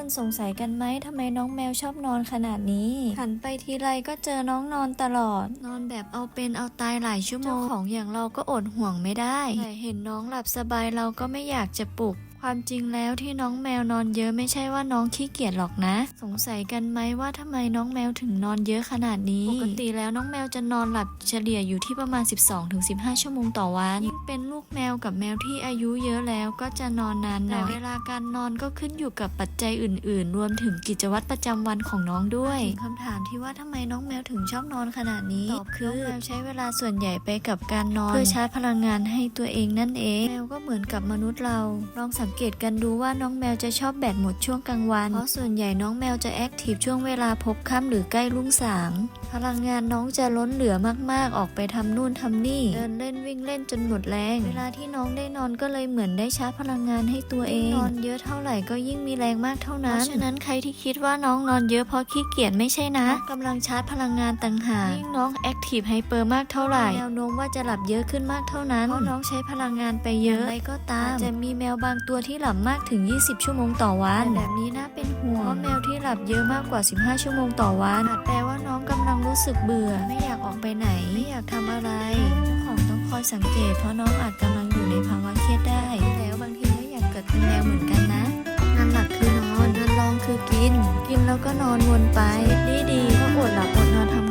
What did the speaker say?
คนสงสัยกันไหมทำไมน้องแมวชอบนอนขนาดนี้ หันไปทีไรก็เจอน้องนอนตลอด นอนแบบเอาเป็นเอาตายหลายชั่วโมงของอย่างเราก็อดห่วงไม่ได้แต่เห็นน้องหลับสบายเราก็ไม่อยากจะปลุก ความจริงแล้วที่น้องแมวนอนเยอะไม่ใช่ว่าน้องขี้เกียจหรอกนะ สงสัยกันไหมว่าทำไมน้องแมวถึงนอนเยอะขนาดนี้ ปกติแล้วน้องแมวจะนอนหลับเฉลี่ยอยู่ที่ประมาณ 12-15 ชั่วโมงต่อวันยิ่งเป็นลูกแมวกับแมวที่อายุเยอะแล้วก็จะนอนนานหน่อยแต่เวลาการนอนก็ขึ้นอยู่กับปัจจัยอื่น ๆ รวมถึงกิจวัตรประจำวันของน้องด้วยคำถามที่ว่าทำไมน้องแมวถึงชอบนอนขนาดนี้ตอบคือน้องแมวใช้เวลาส่วนใหญ่ไปกับการนอน เพื่อชาร์จพลังงานให้ตัวเองนั่นเองแมวก็เหมือนกับมนุษย์เราลองสังเกตกันดูว่าน้องแมวจะชอบแบตหมดช่วงกลางวัน เพราะส่วนใหญ่น้องแมวจะแอคทีฟช่วงเวลาพบค่ำหรือใกล้รุ่งสาง พลังงานน้องจะล้นเหลือมากๆ ออกไปทำนู่นทำนี่ เดินเล่นวิ่งเล่นจนหมดแรง เวลาที่น้องได้นอนก็เลยเหมือนได้ชาร์จพลังงานให้ตัวเอง นอนเยอะเท่าไหร่ก็ยิ่งมีแรงมากเท่านั้น เพราะฉะนั้นใครที่คิดว่าน้องนอนเยอะเพราะขี้เกียจไม่ใช่นะกำลังชาร์จพลังงานต่างหากยิ่งน้องแอคทีฟไฮเปอร์มากเท่าไหร่แนวโน้มว่าจะหลับเยอะขึ้นมากเท่านั้นเพราะน้องใช้พลังงานไปเยอะอะไรก็ตามจะมีแมวบางตัวที่หลับมากถึง 20 ชั่วโมงต่อวันแต่แบบนี้น่าเป็นห่วงเพราะแมวที่หลับเยอะมากกว่า 15 ชั่วโมงต่อวันอาจแปลว่าน้องกำลังรู้สึกเบื่อ ไม่อยากออกไปไหน ไม่อยากทำอะไรเจ้าของต้องคอยสังเกต เพราะน้องอาจกำลังอยู่ในภาวะเครียดได้ แล้วบางทีก็อยากเกิดเป็นแมวเหมือนกันนะงานหลักคือนอนงานรองคือกิน กินแล้วก็นอนวนไปดีดีๆก็อดหลับอดนอนทำงาน